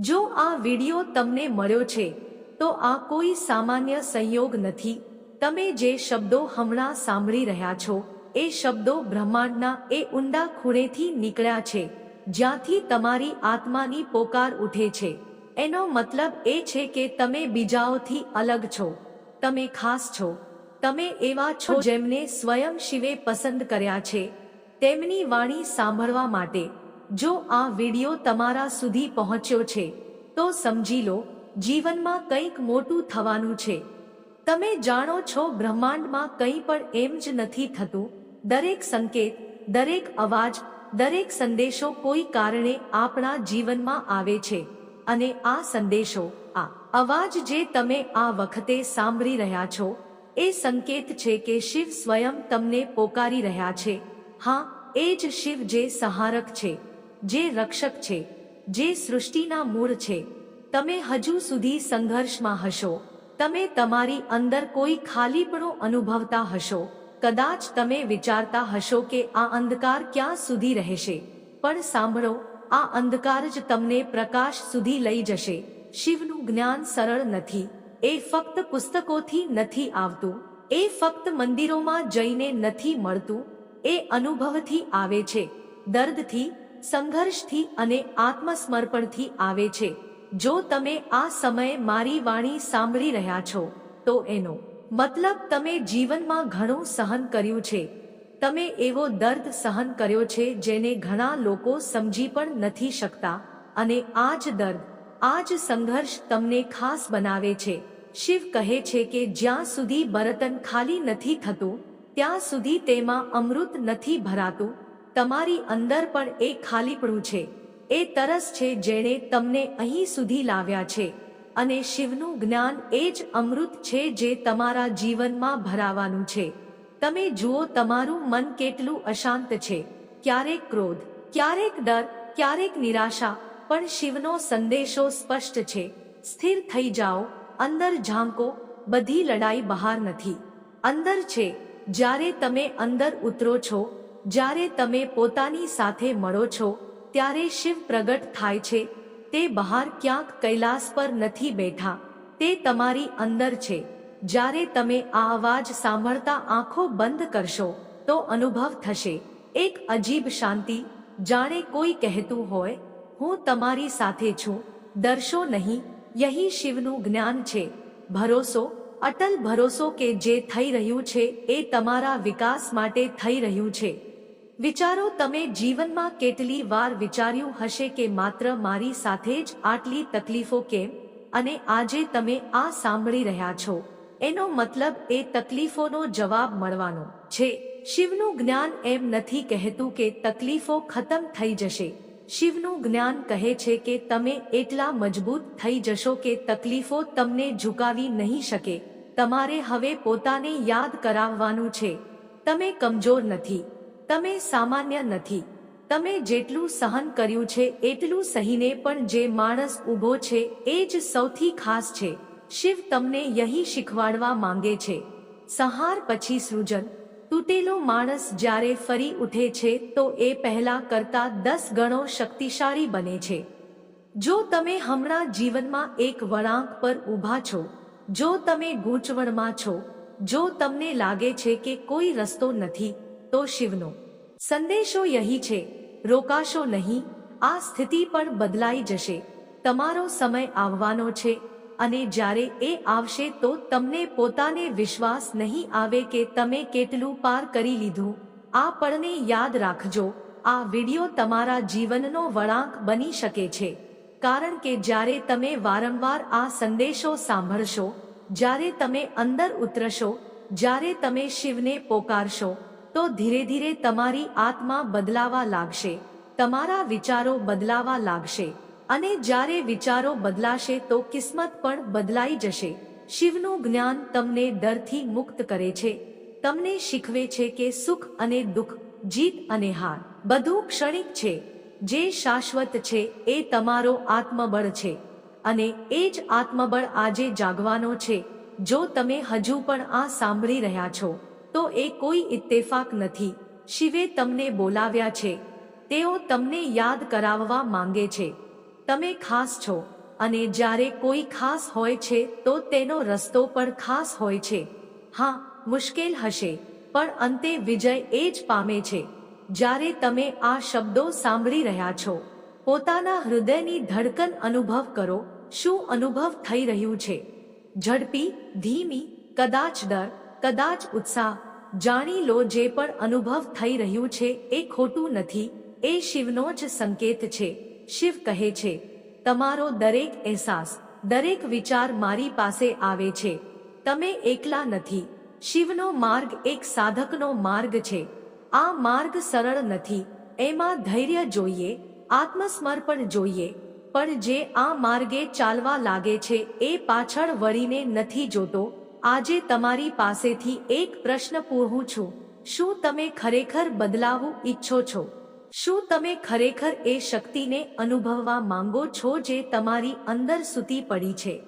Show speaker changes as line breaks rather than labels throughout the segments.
જો આ વિડિયો તમને મળ્યો છે, તો આ કોઈ સામાન્ય સંયોગ નથી. તમે જે શબ્દો હમણાં સાંભળી રહ્યા છો, એ શબ્દો બ્રહ્માંડના એ ઊંડા ખૂણેથી નીકળ્યા છે, જ્યાંથી તમારી આત્માની પોકાર ઉઠે છે. એનો મતલબ એ છે કે તમે બીજાઓથી અલગ છો. તમે ખાસ છો. તમે એવા છો જેમને સ્વયં શિવે પસંદ કર્યા છે. તેમની વાણી સાંભળવા માટે. જો આ વિડિયો તમારા સુધી પહોંચ્યો છે, તો સમજી લો, જીવનમાં કંઈક મોટું થવાનું છે. તમે જાણો છો બ્રહ્માંડમાં કંઈ પણ એમ જ નથી થતું. દરેક સંકેત, દરેક અવાજ, દરેક સંદેશો કોઈ કારણે આપણા જીવનમાં આવે છે. અને આ સંદેશો, આ અવાજ જે તમે આ વખતે સાંભળી રહ્યા છો, એ સંકેત છે કે શિવ સ્વયં તમને પોકારી રહ્યા છે. હા, એ જ શિવ જે સહારક છે. જે રક્ષક છે, જે સૃષ્ટિના મૂળ છે, તમે હજુ સુધી સંઘર્ષમાં હશો. તમે તમારી અંદર કોઈ ખાલીપણો અનુભવતા હશો. કદાચ તમે વિચારતા હશો કે આ અંધકાર ક્યાં સુધી રહેશે. પણ સાંભળો, આ અંધકાર જ તમને પ્રકાશ સુધી લઈ જશે. શિવનું જ્ઞાન સરળ નથી. એ ફક્ત પુસ્તકોથી નથી આવતું. એ ફક્ત મંદિરોમાં જઈને નથી મળતું. એ અનુભવથી આવે છે. દર્દથી સંઘર્ષથી અને આત્મસમર્પણથી આવે છે. જો તમે આ સમયે મારી વાણી સાંભળી રહ્યા છો, તો એનો મતલબ તમે જીવનમાં ઘણું સહન કર્યું છે. તમે એવો દર્દ સહન કર્યો છે જેને ઘણા લોકો સમજી પણ નથી શકતા અને આ જ દર્દ, આ જ સંઘર્ષ તમને ખાસ બનાવે છે. શિવ કહે છે કે જ્યાં સુધી બરતન ખાલી નથી થતું, ત્યાં સુધી તેમાં અમૃત નથી ભરાતું તમારી અંદર પણ એ ખાલીપણું છે. એ તરસ છે જેણે તમને અહીં સુધી લાવ્યા છે. અને શિવનું જ્ઞાન એ જ અમૃત છે જે તમારા જીવનમાં ભરાવાનું છે. તમે જુઓ, તમારું મન કેટલું અશાંત છે. ક્યારેક ક્રોધ, ક્યારેક ડર, ક્યારેક નિરાશા, પણ શિવનો સંદેશો સ્પષ્ટ છે. સ્થિર થઈ જાઓ, અંદર ઝાંકો, બધી લડાઈ બહાર નથી. અંદર છે, જ્યારે તમે અંદર ઉતરો છો જ્યારે તમે પોતાની સાથે મળો છો, ત્યારે શિવ પ્રગટ થાય છે. તે બહાર ક્યાંક કૈલાસ પર નથી બેઠા. તે તમારી અંદર છે. જ્યારે તમે આ અવાજ સાંભળતા આંખો બંધ કરશો, તો અનુભવ થશે. એક અજીબ શાંતિ, જાણે કોઈ કહેતું હોય, હું તમારી સાથે છું. ડરશો નહીં. યહી શિવનું જ્ઞાન છે. ભરોસો, અટલ ભરોસો કે જે થઈ રહ્યું છે, એ તમારા વિકાસ માટે થઈ રહ્યું છે. વિચારો, તમે જીવનમાં કેટલી વાર વિચાર્યું હશે કે માત્ર મારી સાથે જ આટલી તકલીફો કેમ? અને આજે તમે આ સાંભળી રહ્યા છો. એનો મતલબ એ તકલીફોનો જવાબ મળવાનો છે. શિવનું જ્ઞાન એમ નથી કહેતું કે તકલીફો ખતમ થઈ જશે. શિવનું જ્ઞાન કહે છે કે તમે એટલા મજબૂત થઈ જશો કે તકલીફો તમને ઝુકાવી નહીં શકે. તમારે હવે પોતાને યાદ કરાવવાનું છે. તમે કમજોર નથી. તમે સામાન્ય નથી. તમે જેટલું સહન કર્યું છે, એટલું સહીને પણ જે માણસ ઊભો છે, એ જ સૌથી ખાસ છે. શિવ તમને યહી શીખવાડવા માંગે છે. સંહાર પછી સૃજન. તૂટેલો માણસ જ્યારે ફરી ઉઠે છે, તો એ પહેલા કરતા દસ ગણો શક્તિશાળી બને છે. જો તમે હમણાં જીવનમાં એક વળાંક પર ઊભા છો, જો તમે ગૂંચવણમાં છો, જો તમને લાગે છે કે કોઈ રસ્તો નથી, તો શિવનો. સંદેશો યહી છે, રોકાશો નહીં, આ સ્થિતિ પણ બદલાઈ જશે. તમારો સમય આવવાનો છે, અને જ્યારે એ આવશે તો તમને પોતાને વિશ્વાસ નહીં આવે કે તમે કેટલું પાર કરી લીધું. આ પળને યાદ રાખજો, આ વિડિયો તમારા જીવનનો વળાંક બની શકે છે. કારણ કે જ્યારે તમે વારંવાર આ સંદેશો સાંભળશો, જ્યારે તમે અંદર ઉતરશો, જ્યારે તમે શિવને પોકારશો તો ધીરે ધીરે તમારી આત્મા બદલાવા લાગશે, તમારા વિચારો બદલાવા લાગશે અને જ્યારે વિચારો બદલાશે તો કિસ્મત પણ બદલાઈ જશે. શિવનું જ્ઞાન તમને ડરથી મુક્ત કરે છે. તમને શીખવે છે કે સુખ અને દુઃખ, જીત અને હાર, બધું ક્ષણિક છે. જે શાશ્વત છે એ તમારો આત્મબળ છે અને એ જ આત્મબળ આજે જાગવાનો છે, જો તમે હજુ પણ આ સાંભળી રહ્યા છો. તો એ કોઈ ઇત્તેફાક નથી. શિવે તમને બોલાવ્યા છે. તેઓ તમને યાદ કરાવવા માંગે છે. તમે ખાસ છો. અને જ્યારે કોઈ ખાસ હોય છે, તો તેનો રસ્તો પણ ખાસ હોય છે. હા, મુશ્કેલ હશે. પણ અંતે વિજય એ જ પામે છે. જ્યારે તમે આ શબ્દો સાંભળી રહ્યા છો. પોતાના હૃદયની ધડકન અનુભવ કરો. શું અનુભવ થઈ રહ્યું છે? ઝડપી, ધીમી, કદાચ ડર કદાચ ઉત્સાહ. જાણી લો જે પણ અનુભવ થઈ રહ્યું છે એ ખોટું નથી, એ શિવનો જ સંકેત છે. શિવ કહે છે, તમારો દરેક અહેસાસ, દરેક વિચાર મારી પાસે આવે છે. તમે એકલા નથી. શિવનો માર્ગ એક સાધકનો માર્ગ છે. આ માર્ગ સરળ નથી. એમાં ધૈર્ય જોઈએ, આત્મસમર્પણ જોઈએ. પણ જે આ માર્ગે ચાલવા લાગે છે એ પાછળ વળીને નથી જોતો આજે તમારી પાસેથી એક પ્રશ્ન પૂછું છું. શું તમે ખરેખર બદલાવું ઈચ્છો છો? શું તમે ખરેખર એ શક્તિને અનુભવવા માંગો છો જે તમારી અંદર સૂતી પડી છે?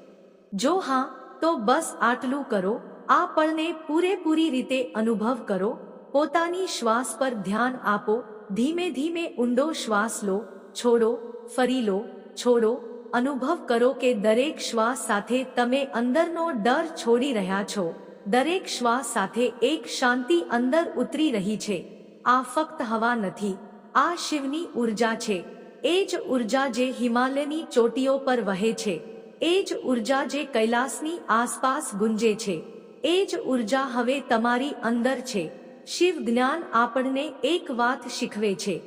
જો હા, તો બસ આટલું કરો. આ પળને પૂરેપૂરી રીતે અનુભવ કરો. પોતાની શ્વાસ પર ધ્યાન આપો. ધીમે ધીમે ઊંડો શ્વાસ લો. છોડો. ફરી લો. છોડો. અનુભવ કરો કે દરેક શ્વાસ સાથે તમે અંદરનો ડર છોડી રહ્યા છો. દરેક શ્વાસ સાથે એક શાંતિ અંદર ઉતરી રહી છે. આ ફક્ત હવા નથી. આ શિવની ઊર્જા છે. એ જ ઊર્જા જે હિમાલયની ચોટીઓ પર વહે છે. એ જ ઊર્જા જે કૈલાસની આસપાસ ગુંજે છે. એ જ ઊર્જા હવે તમારી અંદર છે. શિવ જ્ઞાન આપણને એક વાત શીખવે છે.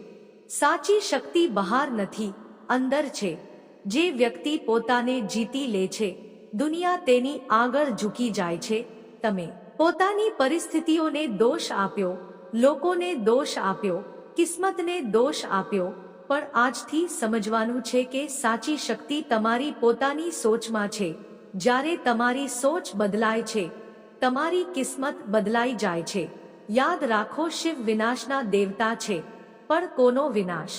સાચી શક્તિ બહાર નથી, અંદર છે. જે વ્યક્તિ પોતાને જીતી લે છે, દુનિયા તેની આગળ ઝૂકી જાય છે. તમે પોતાની પરિસ્થિતિઓને દોષ આપ્યો, લોકોને દોષ આપ્યો, કિસ્મતને દોષ આપ્યો, પણ આજથી સમજવાનું છે કે સાચી શક્તિ તમારી પોતાની સોચમાં છે. જ્યારે તમારી સોચ બદલાય છે, તમારી કિસ્મત બદલાઈ જાય છે. યાદ રાખો શિવ વિનાશના દેવતા છે, પણ કોનો વિનાશ?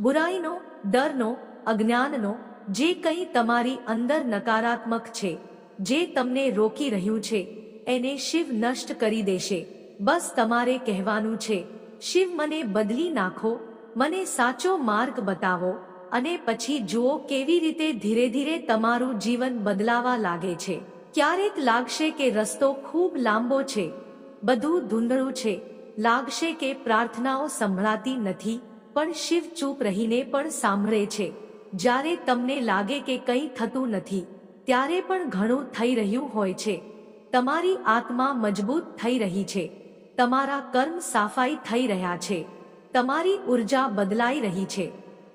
બુરાઈનો, ડરનો, અજ્ઞાનનો જે કંઈ તમારી અંદર નકારાત્મક છે, જે તમને રોકી રહ્યું છે, એને શિવ નષ્ટ કરી દેશે. બસ તમારે કહેવાનું છે, શિવ મને બદલી નાખો, મને સાચો માર્ગ બતાવો, અને પછી જુઓ કેવી રીતે ધીરે ધીરે તમારું જીવન બદલાવા લાગે છે. ક્યારેક લાગશે કે રસ્તો ખૂબ લાંબો છે, બધું ધૂંધળું છે, લાગશે કે પ્રાર્થનાઓ સંભળાતી નથી, પણ શિવ ચૂપ રહીને પણ સાંભળે છે. જ્યારે તમને લાગે કે કંઈ થતું નથી, ત્યારે પણ ઘણું થઈ રહ્યું હોય છે. તમારી આત્મા મજબૂત થઈ રહી છે. તમારા કર્મ સાફાઈ થઈ રહ્યા છે. તમારી ઊર્જા બદલાઈ રહી છે.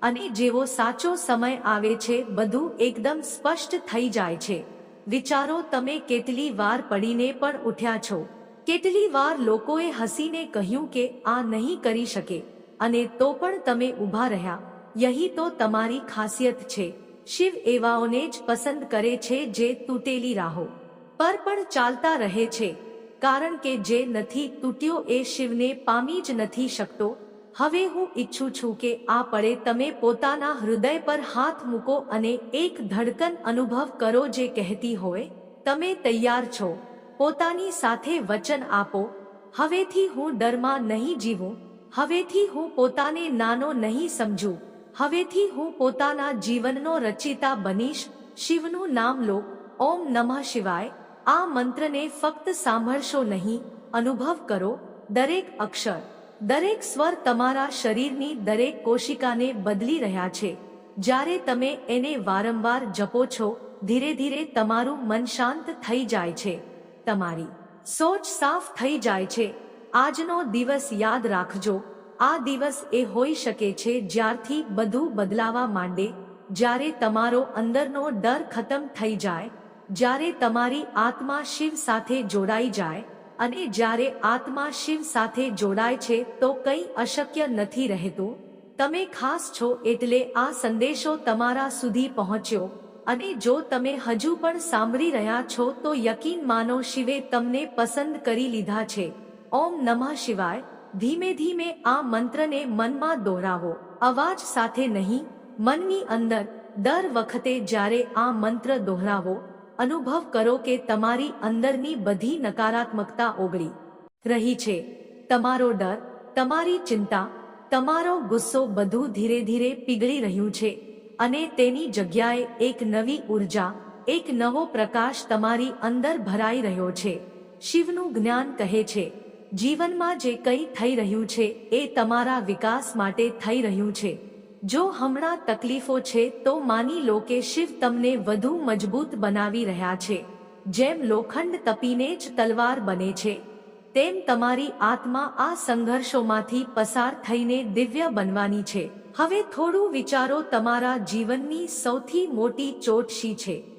અને જેવો સાચો સમય આવે છે, બધું એકદમ સ્પષ્ટ થઈ જાય છે. વિચારો તમે કેટલી વાર પડીને પણ ઉઠ્યા છો. કેટલી વાર લોકોએ હસીને કહ્યું કે આ નહીં કરી શકે, અને તો પણ તમે ઊભા રહ્યા. યહી તો તમારી ખાસિયત છે. શિવ એવાઓને જ પસંદ કરે છે જે તૂટેલી રાહો. પર પણ ચાલતા રહે છે. કારણ કે જે નથી તૂટ્યો એ શિવને પામી જ નથી શકતો. હવે હું ઈચ્છું છું કે આ પળે તમે પોતાના હૃદય પર હાથ મૂકો અને એક ધડકન અનુભવ કરો જે કહેતી હોય, તમે તૈયાર છો. પોતાની સાથે વચન આપો. હવેથી હું ડરમાં નહીં જીવું. હવેથી હું પોતાને નાનો નહીં સમજું. હવેથી હું પોતાના જીવનનો રચિતા બનીશ, શિવનું નામ લો, ઓમ નમઃ શિવાય, આ મંત્રને ફક્ત સાંભળશો નહીં, અનુભવ કરો, દરેક અક્ષર, દરેક સ્વર તમારા શરીરની દરેક કોશિકાને બદલી રહ્યા છે. જ્યારે તમે એને વારંવાર જપો છો, ધીરે ધીરે તમારું મન શાંત થઈ જાય છે. તમારી સોચ સાફ થઈ જાય છે. આજનો દિવસ યાદ રાખજો. આ દિવસ એ હોઈ શકે છે જ્યારથી બધું બદલાવા માંડે, જ્યારે તમારો અંદરનો ડર ખતમ થઈ જાય, જ્યારે તમારી આત્મા શિવ સાથે જોડાઈ જાય, અને જ્યારે આત્મા શિવ સાથે જોડાય છે તો કંઈ અશક્ય નથી રહેતું. તમે ખાસ છો એટલે આ સંદેશો તમારા સુધી પહોંચ્યો, અને જો તમે હજુ પણ સાંભળી રહ્યા છો તો યકીન માનો શિવે તમને પસંદ કરી લીધા છે. ઓમ નમઃ શિવાય. ધીમે ધીમે આ મંત્રને મનમાં દોહરાવો અવાજ સાથે નહીં, મનની અંદર દર વખતે જ્યારે આ મંત્ર દોહરાવો, અનુભવ કરો કે તમારી અંદરની બધી નકારાત્મકતા ઓગળી રહી છે. તમારો ડર, તમારી ચિંતા, તમારો ગુસ્સો બધું ધીરે ધીરે પીગળી રહ્યું છે અને તેની જગ્યાએ એક નવી ઊર્જા, એક નવો પ્રકાશ તમારી અંદર ભરાઈ રહ્યો છે. શિવનું જ્ઞાન કહે છે જીવનમાં જે કંઈ થઈ રહ્યું છે, એ તમારા વિકાસ માટે થઈ રહ્યું છે. જો હમણાં તકલીફો છે, તો માની લો કે શિવ તમને વધુ મજબૂત બનાવી રહ્યા છે. જેમ લોખંડ તપીને જ તલવાર બને છે, તેમ તમારી આત્મા આ સંઘર્ષોમાંથી પસાર થઈને દિવ્ય બનવાની છે. હવે થોડું વિચારો, તમારા જીવનની સૌથી મોટી ચોટશી છે.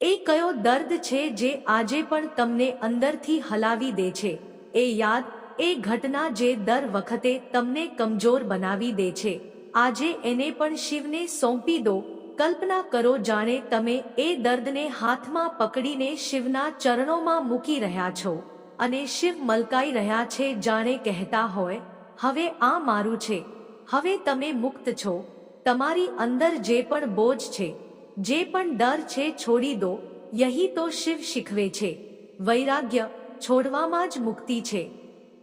એ કયો દર્દ છે જે આજે પણ તમને અંદરથી હલાવી દે છે? એ યાદ, એ ઘટના જે દર વખતે તમને કમજોર બનાવી દે છે. આજે એને પણ શિવને સોંપી દો. કલ્પના કરો જાણે તમે એ દર્દને હાથમાં પકડીને શિવના ચરણોમાં મૂકી રહ્યા છો અને શિવ મલકાઈ રહ્યા છે જાણે કહેતા હોય, હવે આ મારું છે. હવે તમે મુક્ત છો. તમારી અંદર જે પણ બોજ છે જે પણ ડર છે છોડી દો, યહી તો શિવ શીખવે છે. વૈરાગ્ય છોડવામાં જ મુક્તિ છે.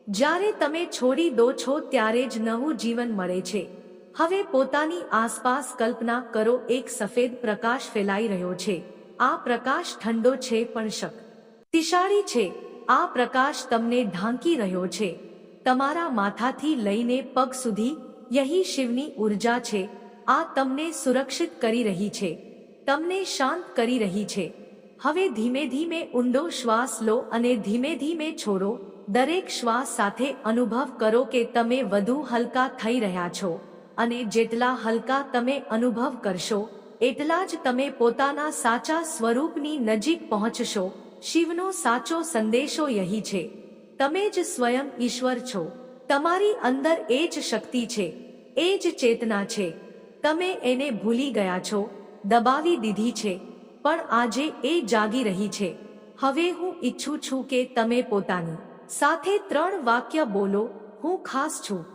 જ્યારે તમે છોડી દો છો ત્યારે જ નવું જીવન મળે છે. હવે પોતાની આસપાસ કલ્પના કરો, એક સફેદ પ્રકાશ ફેલાઈ રહ્યો છે. આ પ્રકાશ ઠંડો છે પણ શક્તિશાળી છે. આ પ્રકાશ તમને ઢાંકી રહ્યો છે. તમારા માથાથી લઈને પગ સુધી યહી શિવની ઊર્જા છે. આ તમને સુરક્ષિત કરી રહી છે. તમને શાંત કરી રહી છે. હવે ધીમે ધીમે ઊંડો શ્વાસ લો અને ધીમે ધીમે છોડો. દરેક શ્વાસ સાથે અનુભવ કરો કે તમે વધુ હલકા થઈ રહ્યા છો અને જેટલા હલકા તમે અનુભવ કરશો, એટલા જ તમે પોતાના સાચા સ્વરૂપની નજીક પહોંચશો. શિવનો સાચો સંદેશો યહી છે. તમે જ સ્વયં ઈશ્વર છો. તમારી અંદર એ જ શક્તિ છે. એ જ ચેતના છે. તમે એને ભૂલી ગયા છો. દબાવી દીધી છે, પણ આજે એ જાગી રહી છે. હવે હું ઈચ્છું છું કે તમે પોતાની સાથે ત્રણ વાક્ય બોલો, હું ખાસ છું,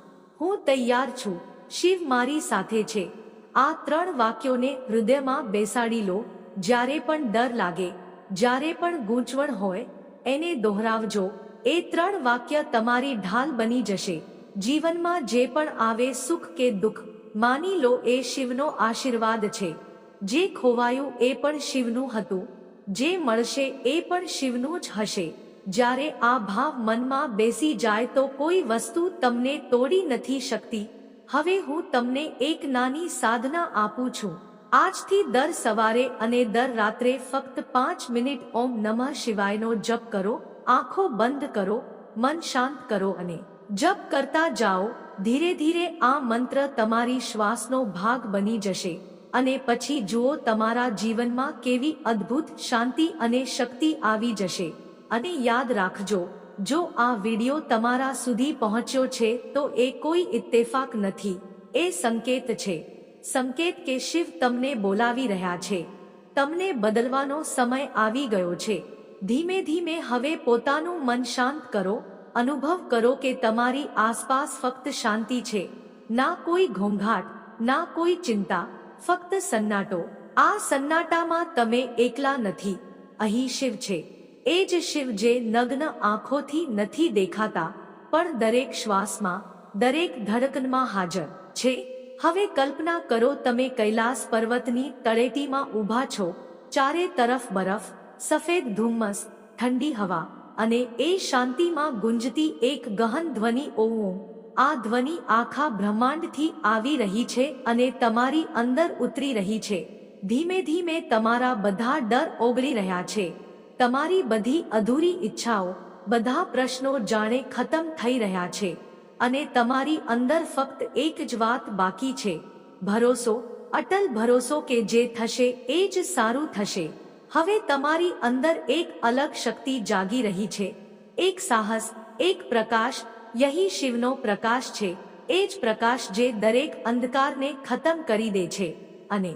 હું તૈયાર છું, શિવ મારી સાથે છે. આ ત્રણ વાક્યોને હૃદયમાં બેસાડી લો, જ્યારે પણ ડર લાગે, જ્યારે પણ ગૂંચવણ હોય, એને દોહરાવજો. એ ત્રણ વાક્ય તમારી ઢાલ બની જશે. જીવનમાં જે પણ આવે સુખ કે દુઃખ, માની લો એ શિવનો આશીર્વાદ છે. જે ખોવાયું એ પણ શિવનું હતું, જે મળશે એ પણ શિવનું જ હશે. જ્યારે આ ભાવ મનમાં બેસી જાય તો કોઈ વસ્તુ તમને તોડી નથી શકતી. હવે હું તમને એક નાની સાધના આપું છું. આજથી દર સવારે અને દર રાત્રે ફક્ત પાંચ મિનિટ ઓમ નમઃ શિવાયનો જપ કરો, આંખો બંધ કરો, મન શાંત કરો અને જપ કરતા જાઓ. ધીરે ધીરે આ મંત્ર તમારી શ્વાસનો ભાગ બની જશે. અને પછી જુઓ તમારા જીવનમાં કેવી અદ્ભુત શાંતિ અને શક્તિ આવી જશે. અને યાદ રાખજો, જો આ વિડિયો તમારા સુધી પહોંચ્યો છે, તો એ કોઈ ઇત્તેફાક નથી. એ સંકેત છે. સંકેત કે શિવ તમને બોલાવી રહ્યા છે. તમને બદલવાનો સમય આવી ગયો છે. ધીમે ધીમે હવે પોતાનું મન શાંત કરો, અનુભવ કરો કે તમારી આસપાસ ફક્ત શાંતિ છે. ના કોઈ ઘોંઘાટ, ના કોઈ ચિંતા ફક્ત સન્નાટો. આ સન્નાટામાં તમે એકલા નથી. અહીં શિવ છે. એ જ શિવ જે નગ્ન આંખોથી નથી દેખાતા, પણ દરેક શ્વાસમાં, દરેક ધડકનમાં હાજર છે. હવે કલ્પના કરો તમે કૈલાસ પર્વતની તળેટીમાં ઊભા છો. ચારે તરફ બરફ, સફેદ ધુમ્મસ, ઠંડી હવા અને એ શાંતિમાં ગુંજતી એક ગહન ધ્વનિ ઓવું આ ધ્વનિ આખા બ્રહ્માંડથી આવી રહી છે અને તમારી અંદર ઉતરી રહી છે. ધીમે ધીમે તમારા બધા ડર ઓગળી રહ્યા છે. તમારી બધી અધૂરી ઈચ્છાઓ, બધા પ્રશ્નો જાણે ખતમ થઈ રહ્યા છે અને તમારી અંદર ફક્ત એક જ વાત બાકી છે. ભરોસો, અટલ ભરોસો કે જે થશે એ જ સારું થશે. હવે તમારી અંદર એક અલગ શક્તિ જાગી રહી છે. એક સાહસ, એક પ્રકાશ યહી શિવનો પ્રકાશ છે, એ જ પ્રકાશ જે દરેક અંધકારને ખતમ કરી દે છે. અને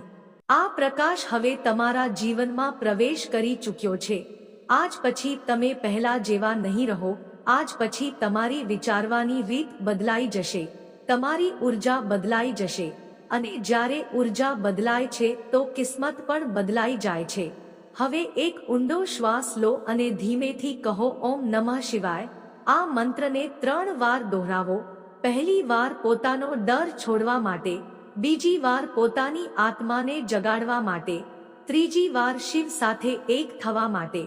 આ પ્રકાશ હવે તમારા જીવનમાં પ્રવેશ કરી ચૂક્યો છે. આજ પછી તમે પહેલા જેવા નહીં રહો, આજ પછી તમારી વિચારવાની રીત બદલાઈ જશે. તમારી ઊર્જા બદલાઈ જશે. અને જ્યારે ઊર્જા બદલાય છે, તો કિસ્મત પણ બદલાઈ જાય છે. હવે એક ઊંડો શ્વાસ લો અને ધીમેથી કહો, ઓમ નમઃ શિવાય. આ મંત્રને ત્રણ વાર દોહરાવો. પહેલી વાર પોતાનો ડર છોડવા માટે, બીજી વાર પોતાની આત્માને જગાડવા માટે, ત્રીજી વાર શિવ સાથે એક થવા માટે.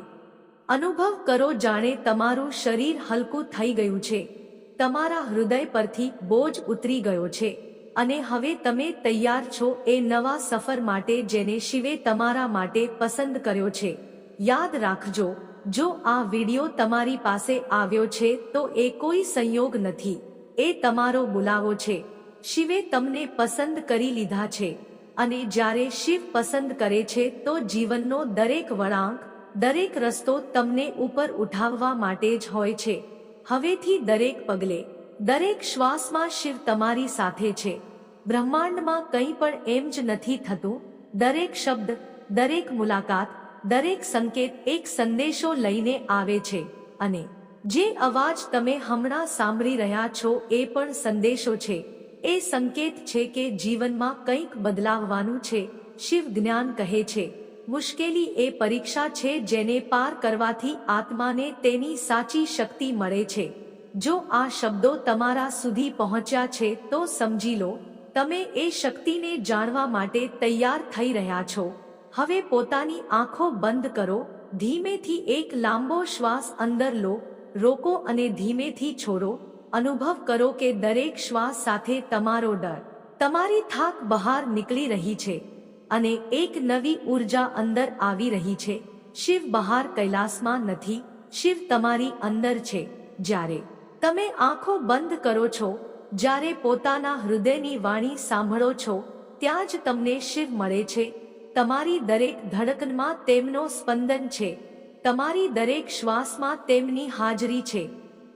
અનુભવ કરો જાણે તમારું શરીર હલકું થઈ ગયું છે. તમારા હૃદય પરથી બોજ ઉતરી ગયો છે. અને હવે તમે તૈયાર છો એ નવા સફર માટે જેને શિવે તમારા માટે પસંદ કર્યો છે. યાદ રાખજો જો આ વિડિયો તમારી પાસે આવ્યો છે, તો એ કોઈ સંયોગ નથી. એ તમારો બોલાવો છે. શિવે તમને પસંદ કરી લીધા છે. અને જ્યારે શિવ પસંદ કરે છે, તો જીવનનો દરેક વળાંક, દરેક રસ્તો તમને ઉપર ઉઠાવવા માટે જ હોય છે. હવેથી દરેક પગલે, દરેક શ્વાસમાં શિવ તમારી સાથે છે. બ્રહ્માંડમાં કંઈ પણ એમ જ નથી થતું. દરેક શબ્દ, દરેક મુલાકાત દરેક સંકેત એક સંદેશો લઈને આવે છે. અને જે અવાજ તમે હમણાં સાંભળી રહ્યા છો એ પણ સંદેશો છે. એ સંકેત છે કે જીવનમાં કંઈક બદલાવવાનું છે, શિવ જ્ઞાન કહે છે. મુશ્કેલી એ પરીક્ષા છે જેને પાર કરવાથી આત્માને તેની સાચી શક્તિ મળે છે. જો આ શબ્દો તમારા સુધી પહોંચ્યા છે તો સમજી લો, તમે એ શક્તિને જાણવા માટે તૈયાર થઈ રહ્યા છો. હવે પોતાની આંખો બંધ કરો, ધીમેથી એક લાંબો શ્વાસ અંદર લો, રોકો અને ધીમેથી છોડો. અનુભવ કરો કે દરેક શ્વાસ સાથે તમારો ડર, તમારી થાક બહાર નીકળી રહી છે અને એક નવી ઊર્જા અંદર આવી રહી છે. શિવ બહાર કૈલાસમાં નથી, શિવ તમારી અંદર છે. જ્યારે તમે આંખો બંધ કરો છો, જ્યારે પોતાના હૃદયની વાણી સાંભળો છો, ત્યાં જ તમને શિવ મળે છે. તમારી દરેક ધડકનમાં તેમનો સ્પંદન છે. તમારી દરેક શ્વાસમાં તેમની હાજરી છે.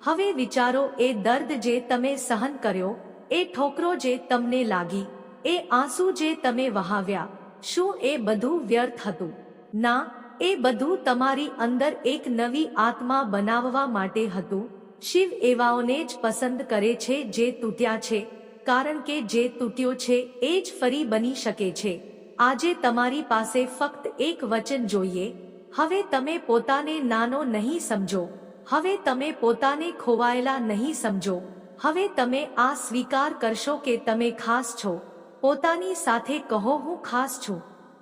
હવે વિચારો, એ દર્દ જે તમે સહન કર્યો, એ ઠોકરો જે તમને લાગી, એ આંસુ જે તમે વહાવ્યા, શું એ બધું વ્યર્થ હતું? ના, એ બધું તમારી અંદર એક નવી આત્મા બનાવવા માટે હતું. શિવ એવાઓને જ પસંદ કરે છે જે તૂટ્યા છે, કારણ કે જે તૂટ્યો છે, એ જ ફરી બની શકે છે. આજે તમારી પાસે ફક્ત એક વચન જોઈએ. હવે તમે પોતાને નાનો નહીં સમજો. હવે તમે પોતાને ખોવાયેલા નહીં સમજો. હવે તમે આ સ્વીકાર કરશો કે તમે ખાસ છો. પોતાની સાથે કહો, હું ખાસ છું.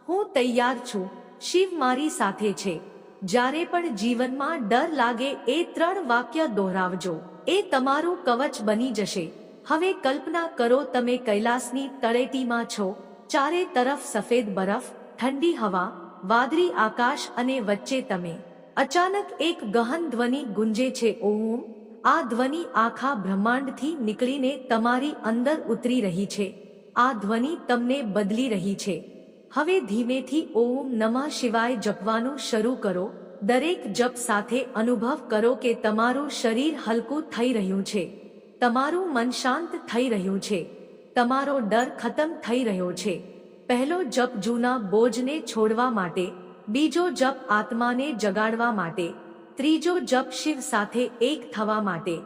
હું તૈયાર છું. શિવ મારી સાથે છે. જ્યારે પણ જીવનમાં ડર લાગે, એ ત્રણ વાક્ય દોહરાવજો. એ તમારું કવચ બની જશે. હવે કલ્પના કરો, તમે કૈલાસની તળેટીમાં છો. ચારે તરફ સફેદ બરફ, ઠંડી હવા, વાદળી આકાશ અને વચ્ચે તમે. અચાનક એક ગહન ધ્વનિ ગુંજે છે, ઓમ. આ ધ્વનિ આખા બ્રહ્માંડથી નીકળીને તમારી અંદર ઉતરી રહી છે. આ ધ્વનિ તમને બદલી રહી છે. હવે ધીમેથી, ઓમ નમઃ શિવાય જપવાનું શરૂ કરો. દરેક જપ સાથે અનુભવ કરો કે તમારું શરીર હલકું થઈ રહ્યું છે. તમારું મન શાંત થઈ રહ્યું છે. તમારો ડર ખતમ થઈ રહ્યો છે. પહેલો જપ જૂના બોજને છોડવા માટે, બીજો જપ આત્માને જગાડવા માટે, ત્રીજો જપ શિવ સાથે એક થવા માટે.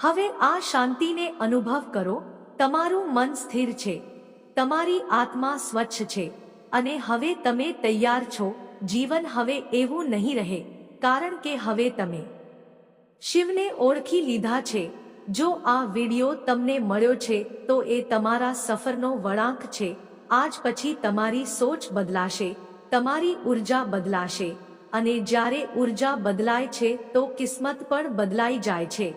હવે આ શાંતિને અનુભવ કરો, તમારું મન સ્થિર છે. તમારી આત્મા સ્વચ્છ છે. અને હવે તમે તૈયાર છો, જીવન હવે એવું નહીં રહે, કારણ કે હવે તમે શિવને ઓળખી લીધા છે. જો આ વિડિયો તમને મળ્યો છે, તો એ તમારા સફરનો વળાંક છે. આજ પછી તમારી સોચ બદલાશે, તમારી ઊર્જા બદલાશે. અને જ્યારે ઊર્જા બદલાય છે, તો કિસ્મત પણ બદલાઈ જાય છે.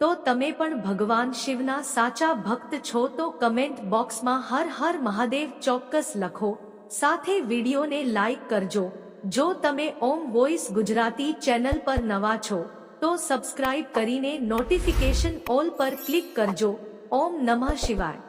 તો તમે પણ ભગવાન શિવના સાચા ભક્ત છો, તો કમેન્ટ બોક્સમાં હર હર મહાદેવ ચોક્કસ લખો. સાથે વિડીયોને લાઈક કરજો. જો તમે ઓમ વોઇસ ગુજરાતી ચેનલ પર નવા છો તો સબસ્ક્રાઇબ કરીને નોટિફિકેશન ઓલ પર ક્લિક કરજો. ઓમ નમઃ શિવાય.